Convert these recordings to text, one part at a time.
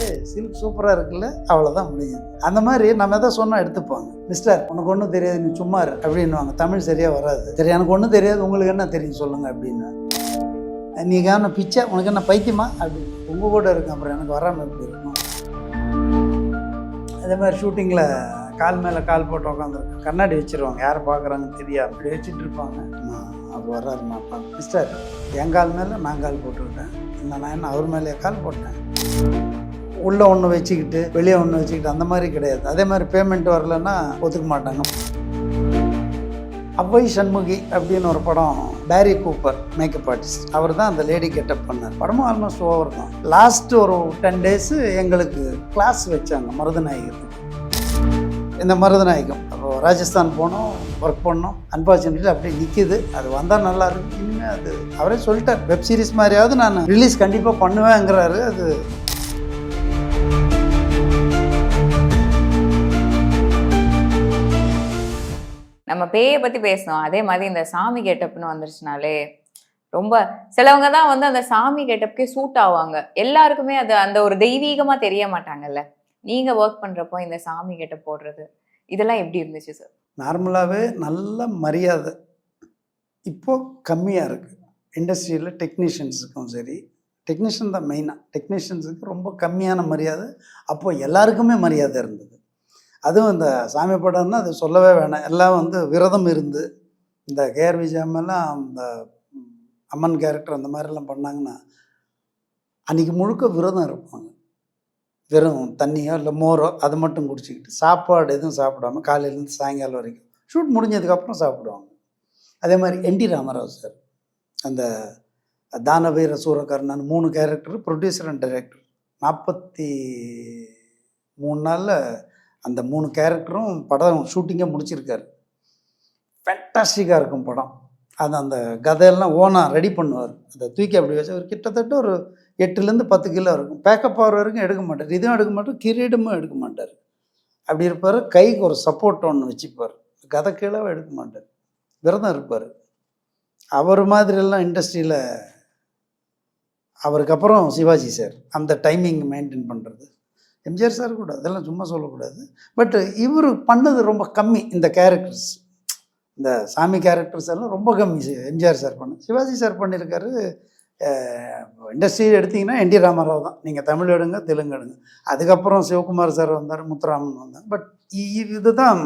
ஏ silk சூப்பராக இருக்குல்ல? அவ்வளோதான் முடியுது அந்த மாதிரி நம்ம எதாவது சொன்னால் எடுத்துப்பாங்க. மிஸ்டர் உனக்கு ஒன்றும் தெரியாது நீ சும்மா இரு அப்படின்னுவாங்க. தமிழ் சரியாக வராது. சரி எனக்கு ஒன்றும் தெரியாது உங்களுக்கு என்ன தெரியும் சொல்லுங்கள் அப்படின்னு. நீ என்ன பிச்சை உனக்கு என்ன பைத்தியமா? அப்படி. உங்கள் கூட இருக்கு அப்புறம் எனக்கு வராமல் எப்படி இருக்கும்? அதே மாதிரி ஷூட்டிங்கில் கால் மேலே கால் போட்டு உட்காந்துருக்கோம் கண்ணாடி வச்சிருவாங்க. யார் பார்க்குறாங்கன்னு தெரியாது. அப்படி வச்சுட்டு இருப்பாங்க. அப்போ வர்றாரு அப்பா. மிஸ்டர் என் கால் மேலே நான் கால் போட்டுவிட்டேன் இல்லை நான் என்ன அவர் மேலே கால் போட்டேன்? உள்ளே ஒன்று வச்சுக்கிட்டு வெளியே ஒன்று வச்சுக்கிட்டு அந்த மாதிரி கிடையாது. அதே மாதிரி பேமெண்ட் வரலன்னா ஒத்துக்க மாட்டாங்க. அவ்வை சண்முகி அப்படின்னு ஒரு படம் பேரி கூப்பர் மேக்கப் ஆர்டிஸ்ட் அவர் தான் அந்த லேடி கெட்டப் பண்ணார். படமும் ஆல்மோஸ்ட் ஓவர் தான். லாஸ்ட் ஒரு டென் டேஸு எங்களுக்கு கிளாஸ் வச்சாங்க மருதநாயகத்துக்கு. இந்த மருதநாயகம். அப்போ ராஜஸ்தான் போனோம் ஒர்க் பண்ணோம். அன்ஃபார்ச்சுனேட்லி அப்படியே நிற்கிது அது வந்தால் நல்லா இருக்கும். இனிமேல் அது அவரே சொல்லிட்டார் வெப் சீரிஸ் மாதிரியாவது நான் ரிலீஸ் கண்டிப்பாக பண்ணுவேங்கிறாரு. அது நம்ம பேயை பத்தி பேசணும். அதே மாதிரி இந்த சாமி கெட்டப்னு வந்துருச்சுனாலே ரொம்ப சிலவங்க தான் வந்து அந்த சாமி கெட்டப்க்கே சூட் ஆவாங்க. எல்லாருக்குமே அது அந்த ஒரு தெய்வீகமா தெரிய மாட்டாங்கல்ல. நீங்க ஒர்க் பண்றப்போ இந்த சாமி கெட்டப் போடுறது இதெல்லாம் எப்படி இருந்துச்சு சார் நார்மலாகவே நல்ல மரியாதை. இப்போ கம்மியாக இருக்குது இண்டஸ்ட்ரியில் டெக்னீஷியன்ஸுக்கும் சரி டெக்னீஷியன் தான் மெயினாக டெக்னீஷியன்ஸுக்கு ரொம்ப கம்மியான மரியாதை. அப்போ எல்லாருக்குமே மரியாதை இருந்தது. அதுவும் இந்த சாமி படம்னா அது சொல்லவே வேணாம். எல்லாம் வந்து விரதம் இருந்து இந்த கேஆர் விஜயம்மெல்லாம் அந்த அம்மன் கேரக்டர் அந்த மாதிரிலாம் பண்ணாங்கன்னா அன்றைக்கி முழுக்க விரதம் இருப்பாங்க. வெறும் தண்ணியோ இல்லை மோரோ அது மட்டும் குடிச்சிக்கிட்டு சாப்பாடு எதுவும் சாப்பிடாம காலையிலேருந்து சாயங்காலம் வரைக்கும் ஷூட் முடிஞ்சதுக்கப்புறம் சாப்பிடுவாங்க. அதே மாதிரி என் டி ராமராவ் சார் அந்த தானவீர சூரகர்ணன் மூணு கேரக்டர் ப்ரொடியூசர் அண்ட் டைரக்டர் நாற்பத்தி மூணு நாளில் அந்த மூணு கேரக்டரும் படம் ஷூட்டிங்கே முடிச்சிருக்காரு. ஃபேண்டாஸ்டிக்காக இருக்கும் படம். அது அந்த கதையெல்லாம் ஓனாக ரெடி பண்ணுவார். அதை தூக்கி அப்படி வச்சு அவர் கிட்டத்தட்ட ஒரு எட்டுலேருந்து பத்து கிலோ இருக்கும். பேக்கப் ஆகிற வரைக்கும் எடுக்க மாட்டார். இதுவும் எடுக்க மாட்டார் கிரீடமும் எடுக்க மாட்டார். அப்படி இருப்பார் கைக்கு ஒரு சப்போர்ட் ஒன்று வச்சுப்பார். கதை கீழே எடுக்க மாட்டார். விரதம் இருப்பார். அவர் மாதிரியெல்லாம் இண்டஸ்ட்ரியில் அவருக்கு அப்புறம் சிவாஜி சார். அந்த டைமிங் மெயின்டைன் பண்ணுறது எம்ஜிஆர் சார் கூட அதெல்லாம் சும்மா சொல்லக்கூடாது. பட் இவர் பண்ணது ரொம்ப கம்மி இந்த கேரக்டர்ஸ் இந்த சாமி கேரக்டர்ஸ் எல்லாம் ரொம்ப கம்மி. எம்ஜிஆர் சார் பண்ண சிவாஜி சார் பண்ணியிருக்காரு இண்டஸ்ட்ரி எடுத்தீங்கன்னா என் டி ராமராவ் தான். நீங்கள் தமிழ் எடுங்க தெலுங்கு எடுங்க. அதுக்கப்புறம் சிவகுமார் சார் வந்தார் முத்துராமன் வந்தாங்க பட் இதுதான்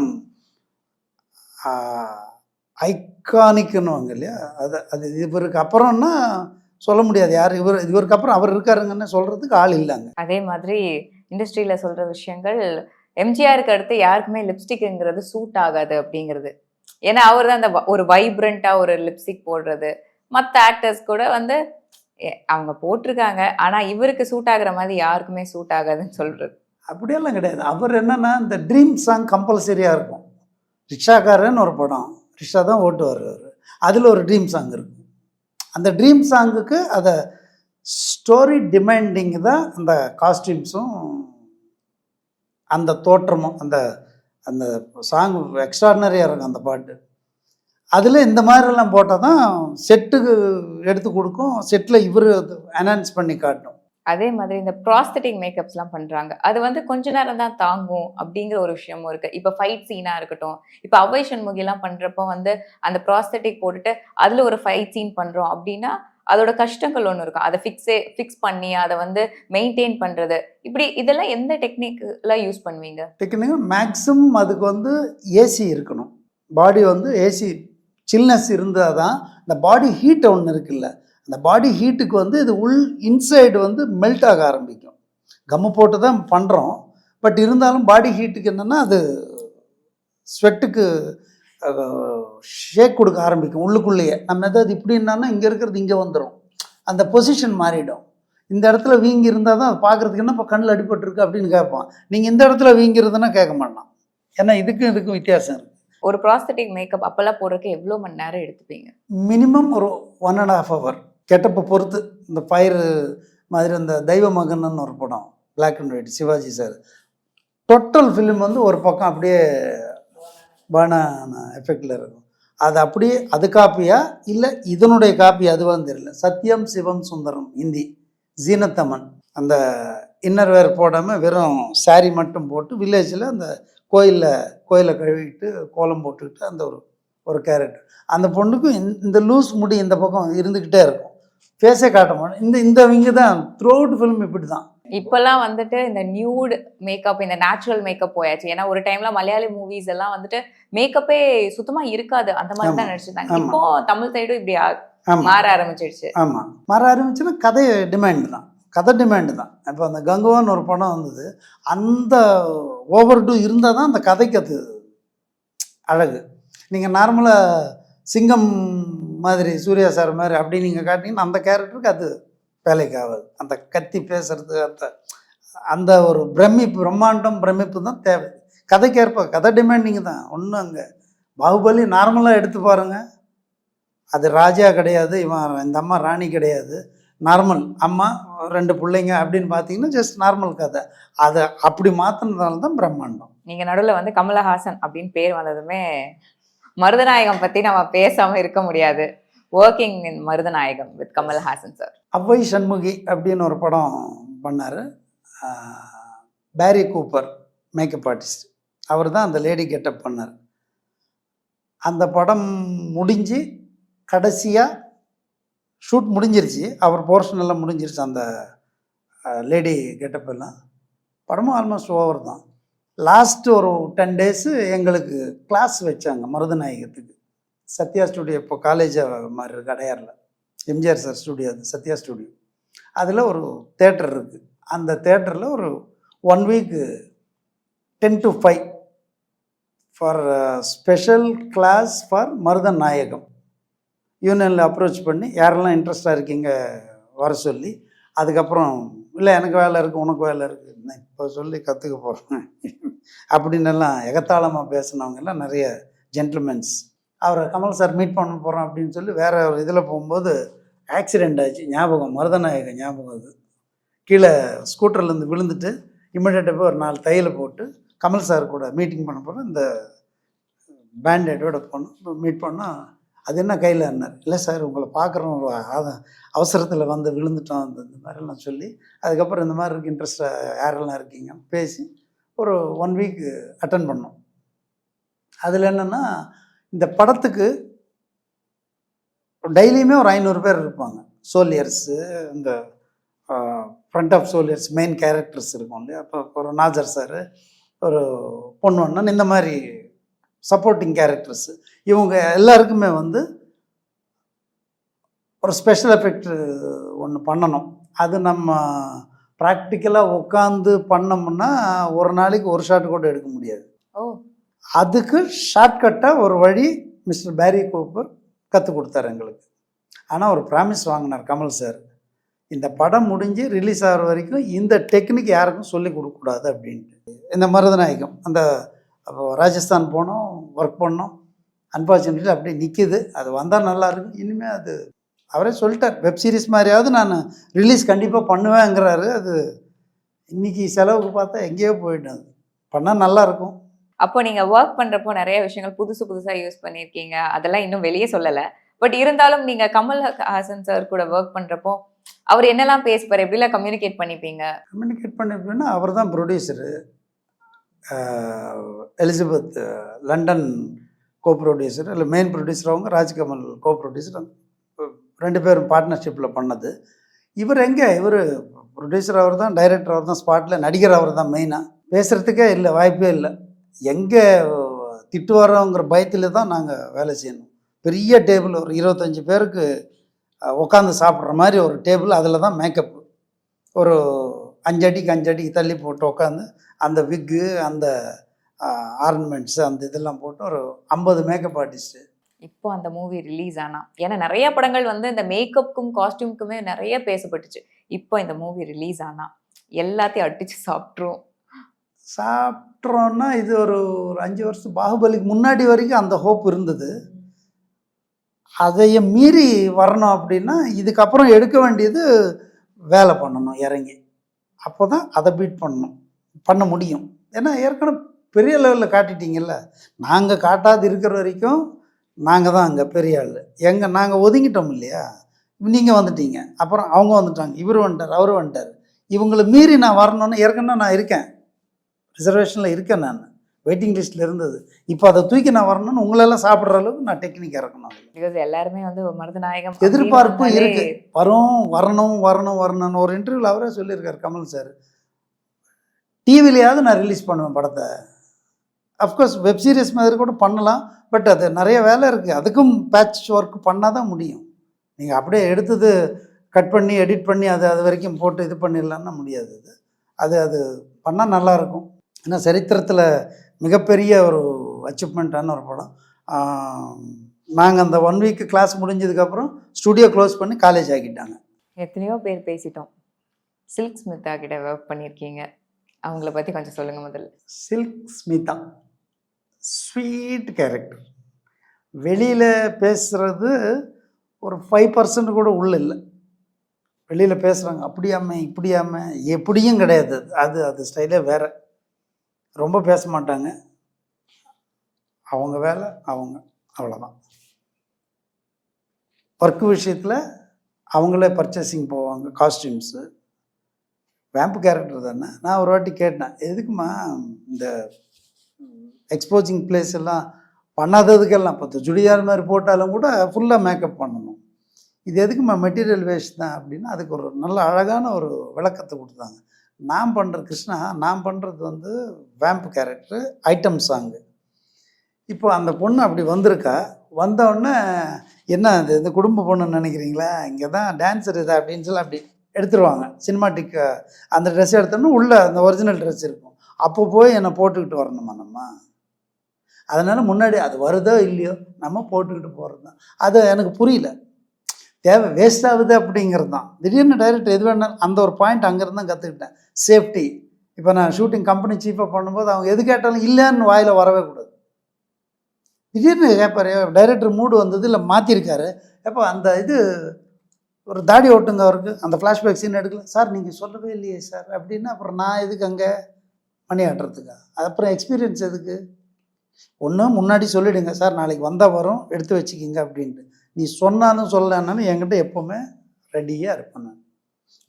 ஐக்கானிக்குன்னுவாங்க இல்லையா? அது அது இவருக்கு அப்புறம்னா சொல்ல முடியாது. யார் இவர் இவருக்கு அப்புறம் அவர் இருக்காருங்கன்னு சொல்கிறதுக்கு ஆள் இல்லைங்க. அதே மாதிரி இண்டஸ்ட்ரியில் சொல்கிற விஷயங்கள் எம்ஜிஆருக்கு அடுத்து யாருக்குமே லிப்ஸ்டிக்ங்கிறது சூட் ஆகாது அப்படிங்கிறது. ஏன்னா அவர் தான் அந்த வ- ஒரு வைப்ரண்ட்டாக ஒரு லிப்ஸ்டிக் போடுறது. மற்ற ஆக்டர்ஸ் கூட வந்து எ, அவங்க போட்டிருக்காங்க. ஆனால் இவருக்கு சூட் ஆகிற மாதிரி யாருக்குமே சூட் ஆகாதுன்னு சொல்கிறது அப்படியெல்லாம் கிடையாது. அவர் என்னென்னா இந்த ட்ரீம் சாங் கம்பல்சரியாக இருக்கும். ரிக்ஷாக்காரன்னு ஒரு படம். ரிக்ஷா தான் ஓட்டுவார் அவர். அதில் ஒரு ட்ரீம் சாங் இருக்கும். அந்த ட்ரீம் சாங்குக்கு அதை ஸ்டோரி டிமாண்டிங் தான் அந்த காஸ்டியூம்ஸும் அந்த தோற்றமும் அந்த அந்த சாங் எக்ஸ்ட்ராடினரியாக இருக்கும் அந்த பாட்டு. அதில் இந்த மாதிரிலாம் போட்டால் தான் செட்டுக்கு எடுத்து கொடுக்கும் செட்டில் இவர் அனௌன்ஸ் பண்ணி காட்டும். அதே மாதிரி இந்த ப்ராஸ்தட்டிக் மேக்கப்ஸ்லாம் பண்ணுறாங்க அது வந்து கொஞ்ச நேரம் தான் தாங்கும் அப்படிங்கிற ஒரு விஷயமும் இருக்குது இப்போ ஃபைட் சீனாக இருக்கட்டும் இப்போ அவ்வை சண்முகிலாம் பண்ணுறப்போ வந்து அந்த ப்ராஸ்தட்டிக் போட்டுட்டு அதில் ஒரு ஃபைட் சீன் பண்ணுறோம் அப்படின்னா அதோட கஷ்டங்கள் ஒன்று இருக்கும். அதை ஃபிக்ஸே ஃபிக்ஸ் பண்ணி அதை வந்து மெயின்டைன் பண்ணுறது இப்படி இதெல்லாம் எந்த டெக்னிக்லாம் யூஸ் பண்ணுவீங்க? டெக்னிக் மேக்ஸிமம் அதுக்கு வந்து ஏசி இருக்கணும். பாடி வந்து ஏசி சில்னஸ் இருந்தால் தான் இந்த பாடி ஹீட் ஒன்று இருக்குல்ல அந்த பாடி ஹீட்டுக்கு வந்து இது உள் இன்சைடு வந்து மெல்ட் ஆக ஆரம்பிக்கும். கம்மு போட்டு தான் பண்ணுறோம் பட் இருந்தாலும் பாடி ஹீட்டுக்கு என்னென்னா அது ஸ்வெட்டுக்கு ஷேக் கொடுக்க ஆரம்பிக்கும் உள்ளுக்குள்ளேயே. நம்ம எதாவது இப்படின்னா இங்கே இருக்கிறது இங்கே வந்துடும் அந்த பொசிஷன் மாறிடும். இந்த இடத்துல வீங்கி இருந்தால் தான் அது பார்க்குறதுக்கு என்ன இப்போ கண்ணில் அடிபட்டிருக்கு அப்படின்னு கேட்பான். நீங்கள் இந்த இடத்துல வீங்கிறதுனா கேட்க மாட்டான். ஏன்னா இதுக்கும் இதுக்கும் வித்தியாசம் இருக்குது ஒரு ப்ராஸ்தட்டிக் மேக்கப் அப்பெல்லாம் போடுறதுக்கு எவ்வளோ மணி நேரம் எடுத்துப்பீங்க? மினிமம் ஒரு ஒன் அண்ட் ஹாஃப் ஹவர் கெட்டப்பை பொறுத்து இந்த பயிர் மாதிரி இந்த தெய்வ மகன்னு ஒரு படம். Black and white Sivaji sir total film வந்து ஒரு பக்கம் அப்படியே பானான எஃபெக்டில் இருக்கும். அது அப்படியே அது காப்பியா இல்லை இதனுடைய காப்பி அதுவான்னு தெரியல. சத்யம் சிவம் சுந்தரம் இந்தி ஜீனத்தமன். அந்த இன்னர் வேர் போடாமல் வெறும் சாரி மட்டும் போட்டு வில்லேஜில் அந்த கோயிலில் கோயிலை கழுவிட்டு கோலம் போட்டுக்கிட்டு அந்த ஒரு ஒரு கேரக்டர் அந்த பொண்ணுக்கும் இந்த- லூஸ் முடி இந்த பக்கம் இருந்துக்கிட்டே இருக்கும். ஃபேஸே காட்ட மாட்டோம் இந்த இந்த விங்க தான். த்ரூ அவுட் ஃபிலிம் இப்படி தான் இப்பெல்லாம் வந்துட்டு இந்த நியூட் மேக்கப் இந்த நேச்சுரல் மேக்கப் போயாச்சு. ஏன்னா ஒரு டைம்ல மலையாளி மூவிஸ் எல்லாம் வந்துட்டு மேக்கப்பே சுத்தமா இருக்காது. அந்த மாதிரி தான் ஆமா. நடிச்சிருந்தாங்க. ஆமா. இப்போ தமிழ் சைடும் இப்படி மாற ஆரம்பிச்சிடுச்சு ஆமாம் மாற ஆரம்பிச்சுன்னா கதை டிமாண்ட் தான். கதை டிமாண்டு தான். இப்போ அந்த கங்குவான்னு ஒரு படம் வந்தது. அந்த ஓவர் டூ இருந்தால் தான் அந்த கதைக்கு அது அழகு. நீங்கள் நார்மலாக சிங்கம் மாதிரி சூர்யா சார் மாதிரி அப்படி நீங்கள் காட்டிங்கன்னா அந்த கேரக்டருக்கு அது வேலைக்கு ஆகாது அந்த கத்தி பேசுறது அந்த அந்த ஒரு பிரமிப்பு பிரம்மாண்டம் பிரமிப்பு தான் தேவை. கதைக்கேற்ப கதை டிமாண்டிங் தான். ஒன்றும் அங்கே. பாகுபலி நார்மலாக எடுத்து பாருங்கள் அது ராஜா கிடையாது இவன் இந்த அம்மா ராணி கிடையாது. நார்மல் அம்மா ரெண்டு பிள்ளைங்க அப்படின்னு பார்த்தீங்கன்னா ஜஸ்ட் நார்மல் கதை. அதை அப்படி மாற்றினதால தான் பிரம்மாண்டம். நீங்கள் நடுவில் வந்து கமலஹாசன் அப்படின்னு பேர் வந்ததுமே மருதநாயகம் பற்றி நம்ம பேசாமல் இருக்க முடியாது. Working in Marudhanayagam with Kamal Haasan sir Avvai Shanmughi அப்படின்னு ஒரு படம் பண்ணார். பேரி கூப்பர் மேக்கப் ஆர்டிஸ்ட் அவர் தான் அந்த லேடி கெட்டப் பண்ணார். அந்த படம் முடிஞ்சு கடைசியாக ஷூட் முடிஞ்சிருச்சு. அவர் போர்ஷன் எல்லாம் முடிஞ்சிருச்சு அந்த லேடி கெட்டப் எல்லாம். படமும் ஆல்மோஸ்ட் ஓவர் தான். லாஸ்ட்டு ஒரு டென் டேஸு எங்களுக்கு கிளாஸ் வச்சாங்க மருதநாயகத்துக்கு. சத்யா ஸ்டுடியோ இப்போ காலேஜ் மாதிரி இருக்கு அடையாரில். எம்ஜிஆர் சார் ஸ்டூடியோ அது சத்யா ஸ்டுடியோ. அதில் ஒரு தேட்டர் இருக்குது அந்த தேட்டரில் ஒரு one week ten to five for special class for Marudhanayagam. யூனியனில் அப்ரோச் பண்ணி யாரெல்லாம் இன்ட்ரெஸ்டாக இருக்கீங்க? வர சொல்லி. அதுக்கப்புறம் இல்லை எனக்கு வேலை இருக்குது உனக்கு வேலை இருக்குது நான் இப்போ சொல்லி கற்றுக்க போகிறேன் அப்படின்னெல்லாம் எகத்தாளமாக பேசினவங்கெல்லாம் நிறைய ஜென்டில்மென்ஸ் அவரை கமல் சார் மீட் பண்ண போகிறோம் அப்படின்னு சொல்லி வேறு ஒரு இதில் போகும்போது ஆக்சிடெண்ட் ஆச்சு. ஞாபகம் மருதநாயகம் ஞாபகம் அது. கீழே ஸ்கூட்டர்லேருந்து விழுந்துட்டு இமிடியேட்டாக போய் ஒரு நாலு தையலை போட்டு கமல் சார் கூட மீட்டிங் பண்ண போகிறோம் இந்த பேண்டேடோட போனோம் மீட் பண்ணால் அது என்ன கையில்? என்னார் இல்லை சார் உங்களை பார்க்குறோம். ஒரு ஆத- அவசரத்தில் வந்து விழுந்துட்டோம். அந்த இந்த மாதிரிலாம் சொல்லி அதுக்கப்புறம் இந்த மாதிரி இருக்கு இன்ட்ரெஸ்டாக யாரெல்லாம் இருக்கீங்க? பேசி ஒரு ஒன் வீக் அட்டன் பண்ணோம். அதில் என்னென்னா இந்த படத்துக்கு டெய்லியுமே ஒரு ஐநூறு பேர் இருப்பாங்க. சோல்லியர்ஸு இந்த friend of soldiers main characters இருக்கும் இல்லையா? அப்போ ஒரு நாஜர் சார் ஒரு பொன்வண்ணன் இந்த மாதிரி சப்போர்ட்டிங் கேரக்டர்ஸு இவங்க எல்லாருக்குமே வந்து ஒரு ஸ்பெஷல் எஃபெக்ட் ஒன்று பண்ணணும். அது நம்ம ப்ராக்டிக்கலாக உட்காந்து பண்ணோம்னா ஒரு நாளைக்கு ஒரு ஷாட் கூட எடுக்க முடியாது. ஓ. அதுக்கு ஷார்ட்கட்டாக ஒரு வழி மிஸ்டர் பேரி கோப்பர் கற்றுக் கொடுத்தாரு எங்களுக்கு. ஆனால் ஒரு ப்ராமிஸ் வாங்கினார் கமல் சார் இந்த படம் முடிஞ்சு ரிலீஸ் ஆகிற வரைக்கும் இந்த டெக்னிக் யாருக்கும் சொல்லிக் கொடுக்கக்கூடாது அப்படின்ட்டு. இந்த மருதநாயகம் அந்த அப்போ ராஜஸ்தான் போனோம் ஒர்க் பண்ணோம். அன்ஃபார்ச்சுனேட்லி அப்படியே நிற்கிது அது வந்தால் நல்லா இருக்கும். இனிமேல் அது அவரே சொல்லிட்டார் வெப் சீரிஸ் மாதிரியாவது நான் ரிலீஸ் கண்டிப்பாக பண்ணுவேங்கிறாரு. அது இன்னைக்கு செலவுக்கு பார்த்தா எங்கேயோ போயிடும் அது. பண்ணால் நல்லாயிருக்கும் அப்போ நீங்கள் ஒர்க் பண்ணுறப்போ நிறைய விஷயங்கள் புதுசு புதுசாக யூஸ் பண்ணியிருக்கீங்க. அதெல்லாம் இன்னும் வெளியே சொல்லலை. பட் இருந்தாலும் நீங்கள் கமல் ஹாசன் சார் கூட ஒர்க் பண்ணுறப்போ அவர் என்னெல்லாம் பேசுவார்? எப்படிலாம் கம்யூனிகேட் பண்ணிப்பீங்க? கம்யூனிகேட் பண்ணிருப்பேன்னா அவர் தான் producer Elizabeth London co producer இல்லை மெயின் ப்ரொடியூசர் அவங்க ராஜ்கமல் கோ ப்ரொடியூசர் ரெண்டு பேரும் பார்ட்னர்ஷிப்பில் பண்ணது. இவர் எங்கே? இவர் ப்ரொடியூசர் அவர் தான் டைரக்டர் அவர் தான் ஸ்பாட்டில் நடிகர் அவர் தான் மெயினாக பேசுகிறதுக்கே இல்லை வாய்ப்பே இல்லை. எங்கே திட்டு வரோங்கிற பயத்தில் தான் நாங்கள் வேலை செய்யணும். பெரிய டேபிள் ஒரு இருபத்தஞ்சி பேருக்கு உட்காந்து சாப்பிட்ற மாதிரி ஒரு டேபிள் அதில் தான் மேக்கப் ஒரு அஞ்சடிக்கு அஞ்சடிக்கு தள்ளி போட்டு உட்காந்து அந்த விக்கு அந்த ஆர்னமெண்ட்ஸ் அந்த இதெல்லாம் போட்டு ஒரு ஐம்பது மேக்கப் ஆர்டிஸ்ட்டு இப்போ அந்த மூவி ரிலீஸ் ஆனால் ஏன்னா நிறைய படங்கள் வந்து இந்த மேக்கப்புக்கும் காஸ்டியூமுக்குமே நிறைய பேசப்பட்டுச்சு. இப்போ இந்த மூவி ரிலீஸ் ஆனால் எல்லாத்தையும் அடிச்சு சாப்பிட்ரும். சாப்பிட்றோன்னா இது ஒரு ஒரு அஞ்சு வருஷம் பாகுபலிக்கு முன்னாடி வரைக்கும் அந்த ஹோப் இருந்தது. அதையும் மீறி வரணும் அப்படின்னா இதுக்கப்புறம் எடுக்க வேண்டியது வேலை பண்ணணும் இறங்கி. அப்போ தான் அதை பீட் பண்ணணும் பண்ண முடியும். ஏன்னா ஏற்கனவே பெரிய லெவலில் காட்டிட்டீங்கல்ல? நாங்கள் காட்டாது இருக்கிற வரைக்கும் நாங்கள் தான் அங்கே பெரிய ஆள். எங்கே நாங்கள் ஒதுங்கிட்டோம் இல்லையா? நீங்கள் வந்துட்டீங்க. அப்புறம் அவங்க வந்துட்டாங்க இவர் வந்துட்டார் அவர் வந்துட்டார். இவங்களை மீறி நான் வரணும்னு ஏற்கனவே நான் இருக்கேன். ரிசர்வேஷனில் இருக்கேன் நான். வெயிட்டிங் லிஸ்ட்டில் இருந்தது. இப்போ அதை தூக்கி நான் வரணும்னு உங்களெல்லாம் சாப்பிட்ற அளவுக்கு நான் டெக்னிக் இறக்கணும் பிகாஸ் எல்லாருமே வந்து மருதநாயகம் எதிர்பார்ப்பு இருக்கு. வரும் வரணும் வரணும் வரணும்னு ஒரு இன்டர்வியூவில் அவரே சொல்லியிருக்காரு கமல் சார் டிவிலையாவது நான் ரிலீஸ் பண்ணுவேன் படத்தை. அஃப்கோர்ஸ் வெப் சீரிஸ் மாதிரி கூட பண்ணலாம் பட் அது நிறைய வேலை இருக்குது அதுக்கும் பேட்ச் ஒர்க் பண்ணால் தான் முடியும். நீங்கள் அப்படியே எடுத்தது கட் பண்ணி எடிட் பண்ணி அது அது வரைக்கும் போட்டு இது பண்ணிடலான்னா முடியாது அது. அது அது பண்ணால் நல்லாயிருக்கும் ஏன்னா சரித்திரத்தில் மிகப்பெரிய ஒரு அச்சீவ்மெண்ட்டான ஒரு படம். நாங்கள் அந்த ஒன் வீக் கிளாஸ் முடிஞ்சதுக்கப்புறம் ஸ்டுடியோ க்ளோஸ் பண்ணி காலேஜ் ஆக்கிட்டாங்க. எத்தனையோ பேர் பேசிட்டோம். சில்க் ஸ்மிதா கிட்ட ஒர்க் பண்ணியிருக்கீங்க அவங்கள பத்தி கொஞ்சம் சொல்லுங்க முதல்ல. சில்க் ஸ்மிதா ஸ்வீட் கேரக்டர் வெளியில் பேசுகிறது ஒரு ஃபைவ் பர்சன்ட் கூட உள்ள இல்லை. வெளியில் பேசுகிறாங்க அப்படியாம இப்படியாம எப்படியும் கிடையாது. அது. அது அது ஸ்டைலே வேறு. ரொம்ப பேச மாட்டாங்க. அவங்க வேலை அவங்க. அவ்வளோதான் ஒர்க் விஷயத்தில் அவங்களே பர்ச்சேசிங் போவாங்க காஸ்டியூம்ஸு வேம்பு கேரக்டர் தானே? நான் ஒரு வாட்டி கேட்டேன் எதுக்குமா இந்த எக்ஸ்போசிங் பிளேஸ் எல்லாம் பண்ணாததுக்கெல்லாம்? இப்போ ஜுடியார் மாதிரி போட்டாலும் கூட ஃபுல்லாக மேக்கப் பண்ணணும். இது எதுக்குமா மெட்டீரியல் வேஸ்ட் தான்? அப்படின்னா அதுக்கு ஒரு நல்ல அழகான ஒரு விளக்கத்தை கொடுத்தாங்க. நான் பண்ணுற கிருஷ்ணா நான் பண்ணுறது வந்து வேம்பு கேரக்டர் ஐட்டம் சாங்கு இப்போ அந்த பொண்ணு அப்படி வந்திருக்கா. வந்தவுடனே என்ன அது இந்த குடும்ப பொண்ணுன்னு நினைக்கிறீங்களா? இங்கே தான் டான்ஸர் இது அப்படின்னு சொல்லி அப்படி எடுத்துருவாங்க. சினிமாட்டிக் அந்த ட்ரெஸ் எடுத்தோம்னா உள்ளே அந்த ஒரிஜினல் ட்ரெஸ் இருக்கும். அப்போ போய் என்னை போட்டுக்கிட்டு வரணுமா நம்ம? அதனால் முன்னாடி அது வருதோ இல்லையோ நம்ம போட்டுக்கிட்டு போகிறது தான் அது எனக்கு புரியல. தேவை வேஸ்ட் ஆகுது அப்படிங்கிறது தான் திடீர்னு டைரக்ட் எது வேணாலும் அந்த ஒரு பாயிண்ட் அங்கேருந்து தான் கற்றுக்கிட்டேன் சேஃப்டி இப்போ நான் ஷூட்டிங் கம்பெனி சீஃபாக பண்ணும்போது அவங்க எது கேட்டாலும் இல்லைன்னு வாயில் வரவே கூடாது. திடீர்னு கேட்பார் டைரக்டர் மூடு வந்தது இல்லை மாற்றிருக்காரு எப்போ அந்த இது ஒரு தாடி ஓட்டுங்க அவருக்கு. அந்த ஃப்ளாஷ்பேக் சீன் எடுக்கல. சார் நீங்கள் சொல்லவே இல்லையே சார். அப்படின்னு அப்புறம் நான் எதுக்கு அங்கே மணி ஆட்டுறதுக்கா? அப்புறம் எக்ஸ்பீரியன்ஸ் எதுக்கு? ஒன்று முன்னாடி சொல்லிவிடுங்க சார் நாளைக்கு வந்தால் வரும் எடுத்து வச்சுக்கிங்க அப்படின்ட்டு. நீ சொன்னாலும் சொல்லலைன்னாலும் என்கிட்ட எப்போவுமே ரெடியாக இருப்பேன் நான்.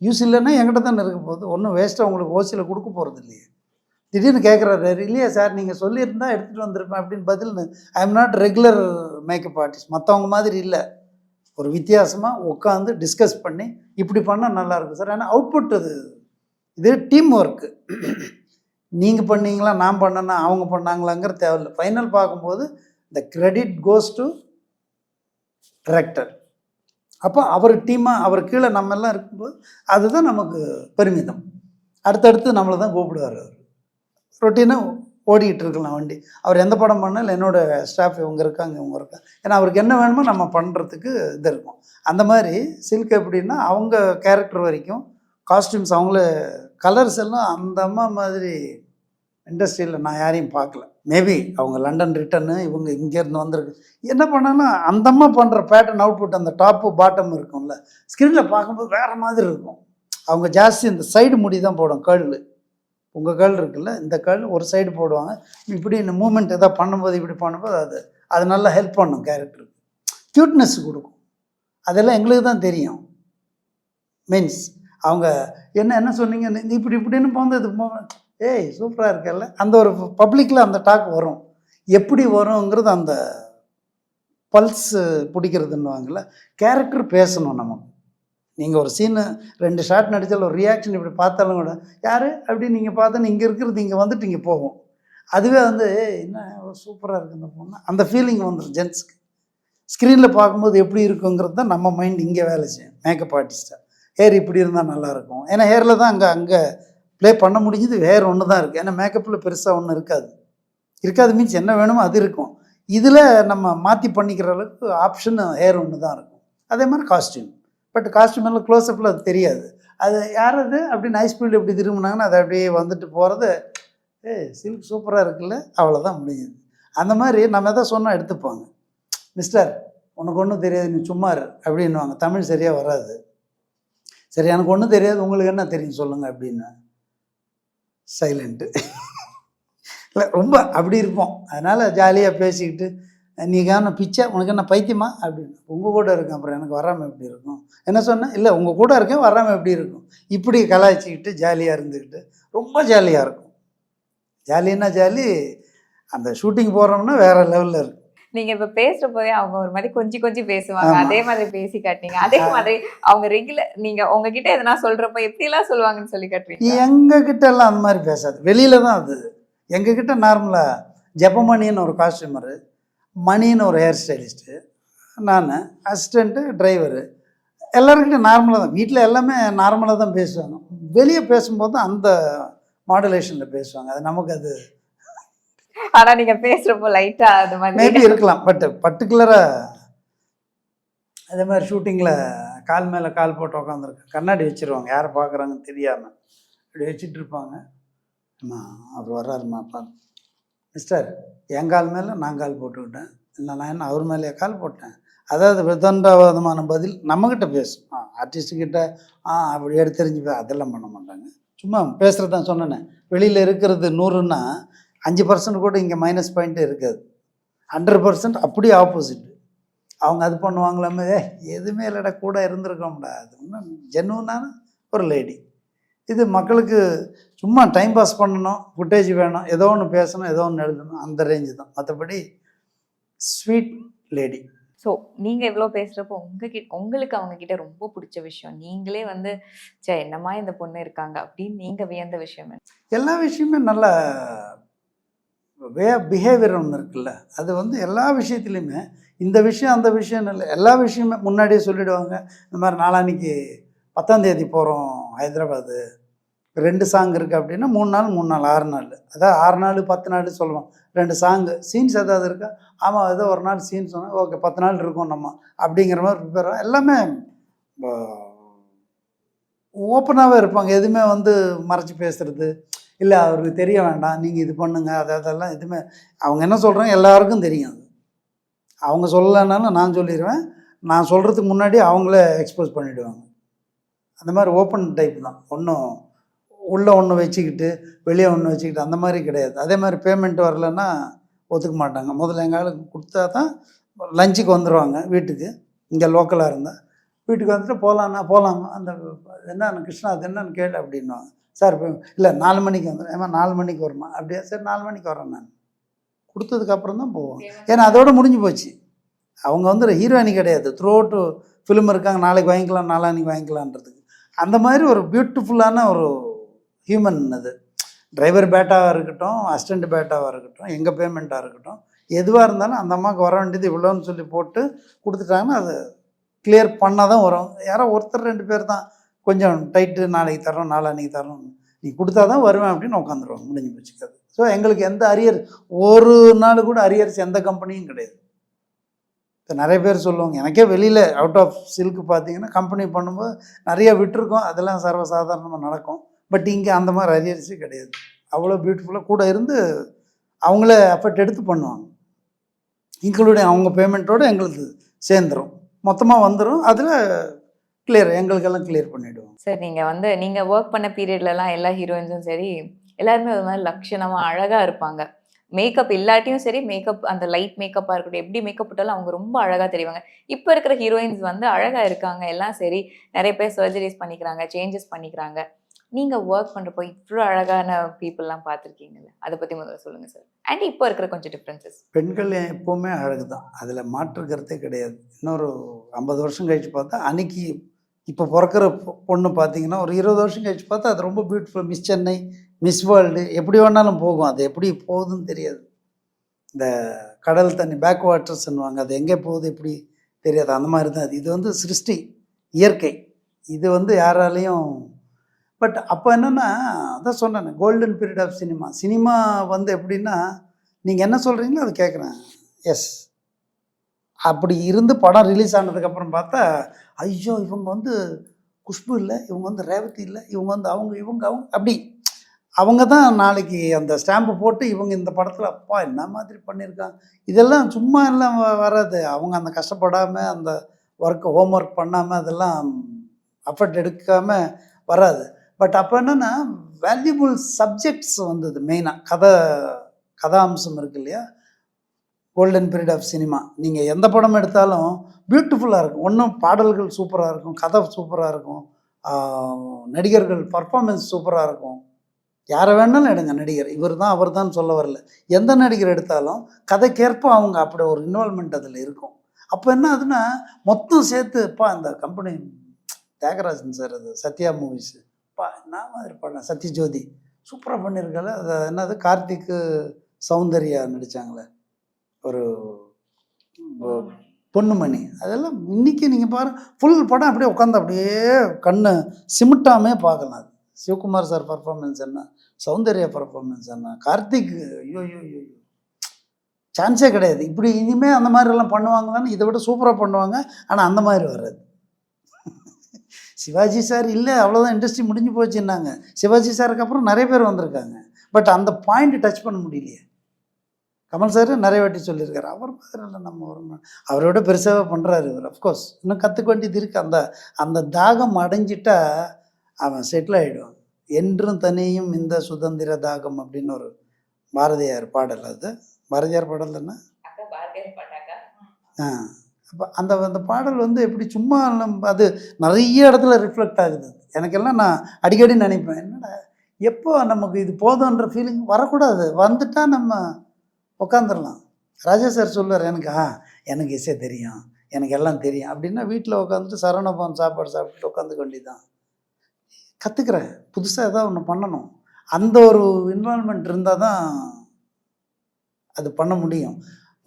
யூஸ் இல்லைன்னா என்கிட்ட தானே இருக்க போகுது. ஒன்றும் வேஸ்ட்டாக உங்களுக்கு ஓசியில் கொடுக்க போகிறது இல்லையே. திடீர்னு கேட்குறாரு இல்லையா சார் நீங்கள் சொல்லியிருந்தா எடுத்துகிட்டு வந்திருப்பேன் அப்படின்னு பதில்னு I am not regular makeup artist மற்றவங்க மாதிரி இல்லை. ஒரு வித்தியாசமாக உட்காந்து டிஸ்கஸ் பண்ணி இப்படி பண்ணால் நல்லாயிருக்கும் சார் ஆனால் அவுட்புட் அது. இது டீம் ஒர்க்கு நீங்கள் பண்ணீங்களா நான் பண்ணனா அவங்க பண்ணாங்களாங்கிற தேவையில்லை. ஃபைனல் பார்க்கும்போது இந்த கிரெடிட் கோஸ் டு டிரெக்டர் அப்போ அவர் டீமாக அவர் கீழே நம்ம எல்லாம் இருக்கும்போது அதுதான் நமக்கு பெருமிதம். அடுத்தடுத்து நம்மளை தான் கூப்பிடுவார் அவர். ரொட்டீனாக ஓடிக்கிட்டு இருக்கலாம் வண்டி. அவர் எந்த படம் பண்ணாலும் என்னோட ஸ்டாஃப் இவங்க இருக்காங்க இவங்க இருக்காங்க. ஏன்னா அவருக்கு என்ன வேணுமோ நம்ம பண்ணுறதுக்கு இது இருக்கும். அந்த மாதிரி சில்க் எப்படின்னா அவங்க கேரக்டர் வரைக்கும் காஸ்டியூம்ஸ் அவங்கள கலர்ஸ் எல்லாம் அந்த அம்மா மாதிரி இண்டஸ்ட்ரியில் நான் யாரையும் பார்க்கல. மேபி அவங்க லண்டன் ரிட்டர்னு இவங்க இங்கேருந்து வந்திருக்கு. என்ன பண்ணாலும் அந்த அம்மா பண்ணுற பேட்டர்ன் அவுட்புட் அந்த டாப்பு பாட்டம் இருக்கும்ல. ஸ்க்ரீனில் பார்க்கும்போது வேறு மாதிரி இருக்கும். அவங்க ஜாஸ்தி இந்த சைடு முடி தான் போடும் கேர்ள் உங்கள் கேர்ள் இருக்குல்ல இந்த கேர்ள் ஒரு சைடு போடுவாங்க. இப்படி இந்த மூமெண்ட் எதாவது பண்ணும்போது இப்படி பண்ணும்போது அது அது நல்லா ஹெல்ப் பண்ணும் கேரக்டருக்கு க்யூட்னஸ் கொடுக்கும். அதெல்லாம் எங்களுக்கு தான் தெரியும். மீன்ஸ் அவங்க என்ன என்ன சொன்னீங்க நீ இப்படி இப்படின்னு போகும்போது இது ஏய் சூப்பராக இருக்கல்ல? அந்த ஒரு பப்ளிக்கில் அந்த டாக் வரும். எப்படி வருங்கிறது அந்த பல்ஸ் பிடிக்கிறதுன்னுவாங்கல்ல? கேரக்டர் பேசணும் நமக்கு. நீங்கள் ஒரு சீனு ரெண்டு ஷாட் நடித்தாலும் ஒரு ரியாக்ஷன் இப்படி பார்த்தாலும் கூட யார்? அப்படி நீங்கள் பார்த்தா இங்கே இருக்கிறது இங்கே வந்துட்டு இங்கே போகும். அதுவே வந்து என்ன சூப்பராக இருக்குது இந்த பொண்ணு? அந்த ஃபீலிங் வந்துடும் ஜென்ஸுக்கு ஸ்க்ரீனில் பார்க்கும்போது எப்படி இருக்குங்கிறது தான் நம்ம மைண்ட் இங்கே வேலை செய்யும். மேக்கப் ஆர்டிஸ்ட்டாக ஹேர் இப்படி இருந்தால் நல்லாயிருக்கும் ஏன்னா ஹேரில் தான் அங்கே அங்கே ப்ளே பண்ண முடிஞ்சது வேறு ஒன்று தான் இருக்குது ஏன்னா மேக்கப்பில் பெருசாக ஒன்றும் இருக்காது. இருக்காது மீன்ஸ் என்ன வேணுமோ அது இருக்கும். இதில் நம்ம மாற்றி பண்ணிக்கிற அளவுக்கு ஆப்ஷன் வேறு ஒன்று தான் இருக்கும். அதே மாதிரி காஸ்டியூம் பட் காஸ்டியூம் எல்லாம் க்ளோஸ்அப்பில் அது தெரியாது. அது யார் அது? அப்படி நைஸ் ஃபீல்டு எப்படி திரும்பினாங்கன்னா அது அப்படியே வந்துட்டு போகிறது ஏ சில்க் சூப்பராக இருக்குல்ல? அவ்வளோதான் முடிஞ்சது. அந்த மாதிரி நம்ம எதாவது சொன்னால் எடுத்துப்பாங்க. மிஸ்டர் உனக்கு ஒன்றும் தெரியாது நீ சும்மா இரு அப்படின்னுவாங்க. தமிழ் சரியாக வராது. சரி எனக்கு ஒன்றும் தெரியாது உங்களுக்கு என்ன தெரியும்? சொல்லுங்கள் அப்படின்னு. சைலண்ட்டு இல்லை ரொம்ப அப்படி இருப்போம். அதனால் ஜாலியாக பேசிக்கிட்டு நீ காரணம் பிச்சை உனக்கு என்ன பைத்தியமா? அப்படின்னு. உங்கள் கூட இருக்கேன் அப்புறம் எனக்கு வராமல் எப்படி இருக்கும்? என்ன சொன்னேன் இல்லை உங்கள் கூட இருக்கேன் வராமல் எப்படி இருக்கும்? இப்படி கலாய்ச்சிக்கிட்டு ஜாலியாக இருந்துக்கிட்டு ரொம்ப ஜாலியாக இருக்கும். ஜாலின்னா ஜாலி அந்த ஷூட்டிங் போகிறோம்னா வேறு லெவலில் இருக்கும் நீங்க இப்ப பேசுறப்பவே அவங்க ஒரு மாதிரி கொஞ்சி கொஞ்சி பேசுவாங்க. அதே மாதிரி பேசி காட்டுனீங்க. அதே மாதிரி அவங்க ரெகுலர் நீங்க உங்ககிட்ட எதனா சொல்றப்ப எப்படி எல்லாம் சொல்லுவாங்கன்னு சொல்லி காட்டுறீங்க எங்ககிட்ட எல்லாம் அந்த மாதிரி பேசாது. வெளியில தான் அது. எங்ககிட்ட நார்மலாக ஜெபமணின்னு ஒரு காஸ்டியூமரு மணின்னு ஒரு ஹேர் ஸ்டைலிஸ்ட்டு நான் அசிஸ்டண்ட்டு டிரைவரு எல்லாருக்கிட்ட நார்மலாக தான். வீட்டில் எல்லாமே நார்மலாக தான் பேசுவாங்க. வெளியே பேசும்போது தான் அந்த மாடுலேஷனில் பேசுவாங்க. அது நமக்கு அது ஆனா நீங்க பேசுறப்போ லைட்டா அது மாதிரி. மேபி இருக்கலாம் பட் பர்டிகுலரா அதே மாதிரி ஷூட்டிங்கில் கால் மேலே கால் போட்டு உட்காந்துருக்கேன் கண்ணாடி வச்சுருவாங்க யாரை பார்க்குறாங்கன்னு தெரியாமல் இப்படி வச்சுட்டு இருப்பாங்க. அம்மா அவர் வர்றாருமா பாரு. மிஸ்டர் என் கால் மேலே நான் கால் போட்டுக்கிட்டேன். இல்லை நான் என்ன அவர் மேலேயே கால் போட்டேன்? அதாவது விதண்டாவாதமான பதில் நம்மக்கிட்ட பேசும். ஆ ஆர்டிஸ்ட்டுக்கிட்ட ஆ அப்படி எடுத்து தெரிஞ்சு அதெல்லாம் பண்ண மாட்டாங்க. சும்மா பேசுகிறது தான் சொன்னேனே. வெளியில் இருக்கிறது நூறுன்னா அஞ்சு பர்சன்ட் கூட இங்கே மைனஸ் பாயிண்ட்டே இருக்காது. ஹண்ட்ரட் பர்சன்ட் அப்படியே ஆப்போசிட் அவங்க அது பண்ணுவாங்களாமே "ஏய், எதுவுமே இல்லைடா கூட இருந்திருக்கோம்டா. அது இன்னும் ஜென்வனான ஒரு லேடி இது மக்களுக்கு சும்மா டைம் பாஸ் பண்ணணும் ஃபுட்டேஜ் வேணும் ஏதோ ஒன்று பேசணும் ஏதோ ஒன்று எழுதணும் அந்த ரேஞ்சு தான். மற்றபடி ஸ்வீட் லேடி சோ நீங்க இவ்வளவு பேசுறப்போ உங்ககிட்ட உங்களுக்கு அவங்க கிட்ட ரொம்ப பிடிச்ச விஷயம் நீங்களே வந்து சே என்னமா இந்த பொண்ணு இருக்காங்க? அப்படின்னு நீங்க வியந்த விஷயம்? எல்லா விஷயமே நல்ல வே பிஹேவியர் ஒன்று இருக்குல்ல. அது வந்து எல்லா விஷயத்துலையுமே இந்த விஷயம் அந்த விஷயம் இல்லை எல்லா விஷயமே முன்னாடியே சொல்லிடுவாங்க. இந்த மாதிரி நாளான்னைக்கு பத்தாம் தேதி போகிறோம் ஹைதராபாத்து ரெண்டு சாங் இருக்குது அப்படின்னா மூணு நாள் மூணு நாள் ஆறு நாள். அதாவது ஆறு நாள் பத்து நாள் சொல்லுவோம். ரெண்டு சாங்கு சீன்ஸ் ஏதாவது இருக்கா? ஆமாம் ஏதோ ஒரு நாள் சீன் சொன்னால் ஓகே பத்து நாள் இருக்கும் நம்ம. அப்படிங்கிற மாதிரி ப்ரிப்பேர் எல்லாமே ஓப்பனாகவே இருப்பாங்க. எதுவுமே வந்து மறைச்சி பேசுறது. இல்லை அவருக்கு தெரிய வேண்டாம். நீங்கள் இது பண்ணுங்க அதை அதெல்லாம் எதுவுமே அவங்க என்ன சொல்கிறாங்க எல்லாருக்கும் தெரியும் அது. அவங்க சொல்லலைனாலும் நான் சொல்லிடுவேன் நான் சொல்கிறதுக்கு முன்னாடி அவங்களே எக்ஸ்போஸ் பண்ணிவிடுவாங்க அந்த மாதிரி ஓப்பன் டைப் தான். ஒன்றும் உள்ளே ஒன்று வச்சுக்கிட்டு வெளியே ஒன்று வச்சுக்கிட்டு அந்த மாதிரி கிடையாது. அதே மாதிரி பேமெண்ட் வரலன்னா ஒத்துக்க மாட்டாங்க. முதல்ல எங்கள் ஆளுக்கு கொடுத்தா தான் லஞ்சுக்கு வந்துடுவாங்க வீட்டுக்கு. இங்கே லோக்கலாக இருந்தால் வீட்டுக்கு வந்துட்டு போகலான்னா போகலாமா? அந்த என்னன்னு கிருஷ்ணா அது என்னன்னு கேளு அப்படின்னுவாங்க சார் இப்போ இல்லை நாலு மணிக்கு வந்துடும் ஏமா நாலு மணிக்கு வருமா? அப்படியா சரி நாலு மணிக்கு வரேன் நான். கொடுத்ததுக்கப்புறம் தான் போவோம். ஏன்னா அதோட முடிஞ்சு போச்சு. அவங்க வந்து ஹீரோயினி கிடையாது. த்ரூ அவுட் ஃபிலிம் இருக்காங்க நாளைக்கு வாங்கிக்கலாம் நாளான்னைக்கு வாங்கிக்கலான்றதுக்கு. அந்த மாதிரி ஒரு பியூட்டிஃபுல்லான ஒரு ஹியூமன் அது. டிரைவர் பேட்டாவாக இருக்கட்டும் அசிஸ்டண்ட் பேட்டாவாக இருக்கட்டும் எங்கள் பேமெண்ட்டாக இருக்கட்டும் எதுவாக இருந்தாலும் அந்த அம்மாவுக்கு வர வேண்டியது இவ்வளோன்னு சொல்லி போட்டு கொடுத்துட்டாங்கன்னா அது கிளியர் பண்ணால் தான் வரும். யாரோ ஒருத்தர் ரெண்டு பேர் தான். கொஞ்சம் டைட்டு நாளைக்கு தரோம் நாளான்னைக்கு தரோம் நீ கொடுத்தா தான் வருவேன் அப்படின்னு உட்காந்துருவாங்க முடிஞ்சு போச்சுக்காது ஸோ எங்களுக்கு எந்த அரியர் ஒரு நாள் கூட அரியர்ஸ் எந்த கம்பெனியும் கிடையாது. இப்போ நிறைய பேர் சொல்லுவாங்க எனக்கே வெளியில் அவுட் ஆஃப் சில்க்கு பார்த்தீங்கன்னா கம்பெனி பண்ணும்போது நிறைய விட்டுருக்கோம். அதெல்லாம் சர்வசாதாரணமாக நடக்கும். பட் இங்கே அந்த மாதிரி அரியர்ஸே கிடையாது. அவ்வளோ பியூட்டிஃபுல்லாக கூட இருந்து அவங்களே எஃபர்ட் எடுத்து பண்ணுவாங்க. எங்களுடைய அவங்க பேமெண்ட்டோடு எங்களுக்கு சேர்ந்துரும். மொத்தமாக வந்துடும் அதில் கிளியர் எங்களுக்கெல்லாம் கிளியர் பண்ணிவிடுவோம் சார் நீங்கள் வந்து நீங்கள் ஒர்க் பண்ண பீரியட்லலாம் எல்லா ஹீரோயின்ஸும் சரி எல்லாருமே ஒரு மாதிரி லட்சணமாக அழகாக இருப்பாங்க. மேக்கப் இல்லாட்டியும் சரி மேக்கப் அந்த லைட் மேக்கப்பாக இருக்கட்டும் எப்படி மேக்கப் போட்டாலும் அவங்க ரொம்ப அழகாக தெரிவாங்க. இப்போ இருக்கிற ஹீரோயின்ஸ் வந்து அழகாக இருக்காங்க எல்லாம் சரி. நிறைய பேர் சர்ஜரிஸ் பண்ணிக்கிறாங்க சேஞ்சஸ் பண்ணிக்கிறாங்க. நீங்கள் ஒர்க் பண்ணுறப்போ இவ்வளோ அழகான பீப்புளெலாம் பார்த்துருக்கீங்கல்ல? அதை பற்றி முதல்ல சொல்லுங்கள் சார் அண்ட் இப்போ இருக்கிற கொஞ்சம் டிஃப்ரென்சஸ் பெண்கள் எப்போவுமே அழகு தான் அதில் மாற்று கருத்தே கிடையாது. இன்னொரு ஐம்பது வருஷம் கழிச்சு பார்த்தா அன்னைக்கு இப்போ பிறக்கிற பொ- பொண்ணு பார்த்தீங்கன்னா ஒரு இருபது வருஷம் கழிச்சு பார்த்தா அது ரொம்ப beautiful miss Chennai miss world எப்படி வேணாலும் போகும். அது எப்படி போகுதுன்னு தெரியாது. இந்த கடல் தண்ணி பேக் வாட்டர்ஸ்ன்னுவாங்க அது எங்கே போகுது எப்படி தெரியாது. அந்த மாதிரி தான். அது இது வந்து சிருஷ்டி இயற்கை. இது வந்து யாராலையும் பட் அப்போ என்னென்னா அதான் சொன்னேன் golden period of cinema cinema வந்து எப்படின்னா நீங்கள் என்ன சொல்கிறீங்களோ அது கேட்குறேன் எஸ் அப்படி இருந்து படம் ரிலீஸ் ஆனதுக்கப்புறம் பார்த்தா ஐயோ இவங்க வந்து குஷ்பு இல்லை இவங்க வந்து ரேவதி இல்லை இவங்க வந்து அவங்க இவங்க அவங்க அப்படி. அவங்க தான் நாளைக்கு அந்த ஸ்டாம்பு போட்டு இவங்க இந்த படத்தில் அப்பா என்ன மாதிரி பண்ணியிருக்காங்க இதெல்லாம் சும்மா எல்லாம் வ- வராது. அவங்க அந்த கஷ்டப்படாமல் அந்த ஒர்க்கு ஹோம் ஒர்க் பண்ணாமல் அதெல்லாம் அஃபர்ட் எடுக்காமல் வராது. பட் அப்போ என்னென்னா வேல்யூபிள் சப்ஜெக்ட்ஸ் வந்தது மெயினாக கதை கதாம்சம் இருக்கு இல்லையா? கோல்டன் பீரியட் ஆஃப் சினிமா நீங்கள் எந்த படம் எடுத்தாலும் பியூட்டிஃபுல்லாக இருக்கும். ஒன்றும் பாடல்கள் சூப்பராக இருக்கும் கதை சூப்பராக இருக்கும். நடிகர்கள் பர்ஃபார்மன்ஸ் சூப்பராக இருக்கும். யாரை வேணாலும் எடுங்க நடிகர். இவர் தான் அவர் தான் சொல்ல வரல. எந்த நடிகர் எடுத்தாலும் கதைக்கேற்ப அவங்க அப்படி ஒரு இன்வால்மெண்ட் அதில் இருக்கும். அப்போ என்ன ஆகுதுன்னா மொத்தம் சேர்த்துப்பா இந்த கம்பெனி தியாகராஜன் சார் அது சத்யா மூவிஸு பா நான் மாதிரி பண்ணேன் சத்யஜோதி. சூப்பராக பண்ணியிருக்கல அது என்னது? கார்த்திக்கு சௌந்தர்யா நடித்தாங்களே ஒரு பொண்ணுமணி. பொன்னுமணி அதெல்லாம் இன்னைக்கு நீங்கள் பாரு ஃபுல் படம் அப்படியே உட்காந்து அப்படியே கண்ணை சிமிட்டாமே பார்க்கலாம் அது. சிவகுமார் சார் பர்ஃபார்மன்ஸ் என்ன? சௌந்தர்யா பர்ஃபார்மன்ஸ் என்ன? கார்த்திக் ஐயோ ஐயோ ஐயோ சான்ஸே கிடையாது. இப்படி இனிமேல் அந்த மாதிரிலாம் பண்ணுவாங்களான்னு இதை விட சூப்பராக பண்ணுவாங்க. ஆனால் அந்த மாதிரி வராது சிவாஜி சார் இல்லை அவ்வளோதான் இண்டஸ்ட்ரி முடிஞ்சு போச்சுன்னாங்க. சிவாஜி சாருக்கு அப்புறம் நிறைய பேர் வந்திருக்காங்க. பட் அந்த பாயிண்ட் டச் பண்ண முடியலையே. கமல் சார் நிறைய வாட்டி சொல்லியிருக்காரு. அவர் மாதிரி இல்லை நம்ம வரணும் அவரை விட பெருசாகவே பண்ணுறாரு இவர். அஃப்கோர்ஸ் இன்னும் கற்றுக்க வேண்டியது இருக்குது அந்த அந்த தாகம் அடைஞ்சிட்டா அவன் செட்டில் ஆகிடுவான் என்றும் தனியும் இந்த சுதந்திர தாகம் அப்படின்னு ஒரு பாரதியார் பாடல் அது. பாரதியார் பாடல் தானே ஆ. அப்போ அந்த அந்த பாடல் வந்து எப்படி சும்மா நம்ம அது நிறைய இடத்துல ரிஃப்ளெக்ட் ஆகுது. எனக்கெல்லாம் நான் அடிக்கடி நினைப்பேன் என்னடா எப்போ நமக்கு இது போதுன்ற ஃபீலிங் வரக்கூடாது. வந்துட்டால் நம்ம உட்காந்துடலாம் ராஜா சார் சொல்லுவார் எனக்கு ஆ எனக்கு இசை தெரியும். எனக்கு எல்லாம் தெரியும். அப்படின்னா வீட்டில் உட்காந்துட்டு சரவணபவன் சாப்பாடு சாப்பிட்டு உட்காந்துக்க வேண்டியதுதான். கற்றுக்குறேன் புதுசாக ஏதாவது ஒன்று பண்ணணும். அந்த ஒரு இன்வால்மெண்ட் இருந்தால் தான் அது பண்ண முடியும்.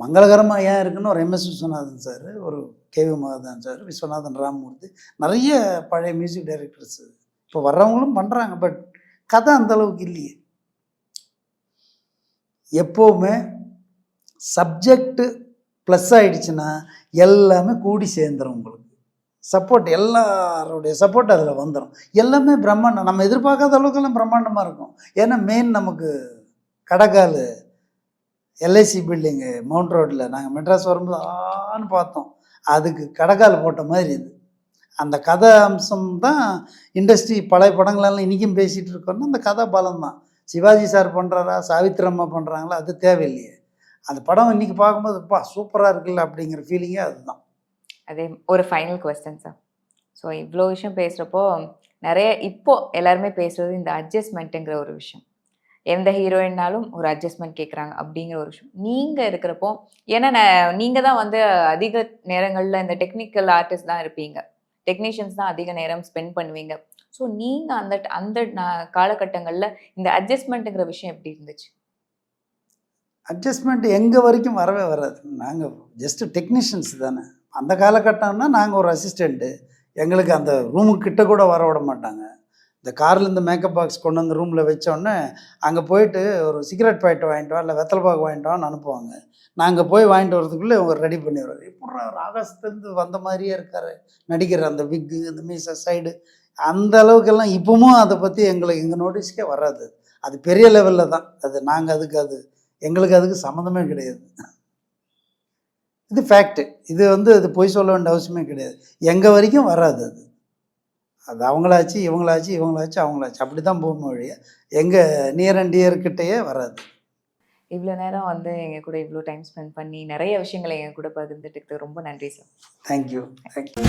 மங்களகரமாக ஏன் இருக்குன்னு ஒரு எம்எஸ் விஸ்வநாதன் சார் ஒரு கேவி மகாதான் சார் விஸ்வநாதன் ராமமூர்த்தி நிறைய பழைய மியூசிக் டைரக்டர்ஸ் இப்போ வர்றவங்களும் பண்ணுறாங்க பட் கதை அந்த அளவுக்கு இல்லையே. எப்போவுமே சப்ஜெக்ட்டு ப்ளஸ் ஆகிடுச்சுன்னா எல்லாமே கூடி சேர்ந்துடும் உங்களுக்கு. சப்போர்ட் எல்லாருடைய சப்போர்ட் அதில் வந்துடும் எல்லாமே பிரம்மாண்டம் நம்ம எதிர்பார்க்காத அளவுக்கெல்லாம் பிரம்மாண்டமாக இருக்கும். ஏன்னா மெயின் நமக்கு கடகால் எல்ஐசி பில்டிங்கு மவுண்ட் ரோட்டில் நாங்கள் மெட்ராஸ் வரும்போது ஆன்னு பார்த்தோம். அதுக்கு கடக்கால் போட்ட மாதிரி இது. அந்த கதை அம்சம் தான் இண்டஸ்ட்ரி பழைய படங்களெல்லாம் இன்றைக்கும் பேசிகிட்டு இருக்கோம்னா அந்த கதை பலம் தான். சிவாஜி சார் பண்ணுறாரா சாவித்திரம்மா பண்ணுறாங்களா அது தேவையில்லையே. அந்த படம் இன்றைக்கி பார்க்கும்போது பா சூப்பராக இருக்குல்ல அப்படிங்கிற ஃபீலிங்கே அதுதான். அதே ஒரு ஃபைனல் கொஸ்டின் சார் ஸோ இவ்வளோ விஷயம் பேசுகிறப்போ நிறைய இப்போ எல்லாருமே பேசுறது இந்த அட்ஜஸ்ட்மெண்ட்டுங்கிற ஒரு விஷயம். எந்த ஹீரோயின்னாலும் ஒரு அட்ஜஸ்ட்மெண்ட் கேட்குறாங்க அப்படிங்கிற ஒரு விஷயம். நீங்கள் இருக்கிறப்போ ஏன்னா நீங்கள் தான் வந்து அதிக நேரங்களில் இந்த டெக்னிக்கல் ஆர்டிஸ்ட் தான் இருப்பீங்க. டெக்னீஷியன்ஸ் தான் அதிக நேரம் ஸ்பெண்ட் பண்ணுவீங்க. ஸோ நீங்கள் அந்த அந்த நா- இந்த அட்ஜஸ்ட்மெண்ட்டுங்கிற விஷயம் எப்படி இருந்துச்சு? அட்ஜஸ்ட்மெண்ட் எங்கள் வரைக்கும் வரவே வராது. நாங்கள் ஜஸ்ட்டு டெக்னீஷியன்ஸ் தானே. அந்த காலகட்டம்னா நாங்கள் ஒரு அசிஸ்டண்ட்டு எங்களுக்கு அந்த ரூமுக்கிட்ட கூட வர விட மாட்டாங்க. இந்த காரில் இந்த மேக்கப் பாக்ஸ் கொண்டு வந்து ரூமில் வச்சோடனே அங்கே போயிட்டு ஒரு சிகரெட் பாக்கெட் வாங்கிட்டு வா இல்லை வெத்தலை பாக்கு வாங்கிட்டு வான்னு அனுப்புவாங்க. நாங்கள் போய் வாங்கிட்டு வரதுக்குள்ளே இவங்க ரெடி பண்ணிடுவார். இப்படி அவர் ஆகாசத்துலேருந்து வந்த மாதிரியே இருக்கார். நடிக்கிற அந்த விக்கு அந்த மீச சைடு அந்த அளவுக்கெல்லாம் இப்போவும் அதை பற்றி எங்களுக்கு எங்கள் நோட்டீஸ்க்கே வராது. அது பெரிய லெவலில் தான். அது நாங்கள் அதுக்கு அது எங்களுக்கு அதுக்கு சம்மந்தமே கிடையாது. இது ஃபேக்ட்டு இது வந்து அது பொய் சொல்ல வேண்டிய அவசியமே கிடையாது. எங்கள் வரைக்கும் வராது அது. அது அவங்களாச்சு இவங்களாச்சு இவங்களாச்சு அவங்களாச்சு. அப்படி தான் போகும் வழிய எங்கள் நியர் அண்ட் டியர்கிட்டயே வராது. இவ்வளோ நேரம் வந்து எங்கள் கூட இவ்வளோ டைம் ஸ்பெண்ட் பண்ணி நிறைய விஷயங்களை எங்கள் கூட பகிர்ந்துட்டு ரொம்ப நன்றி சார் தேங்க்யூ தேங்க்யூ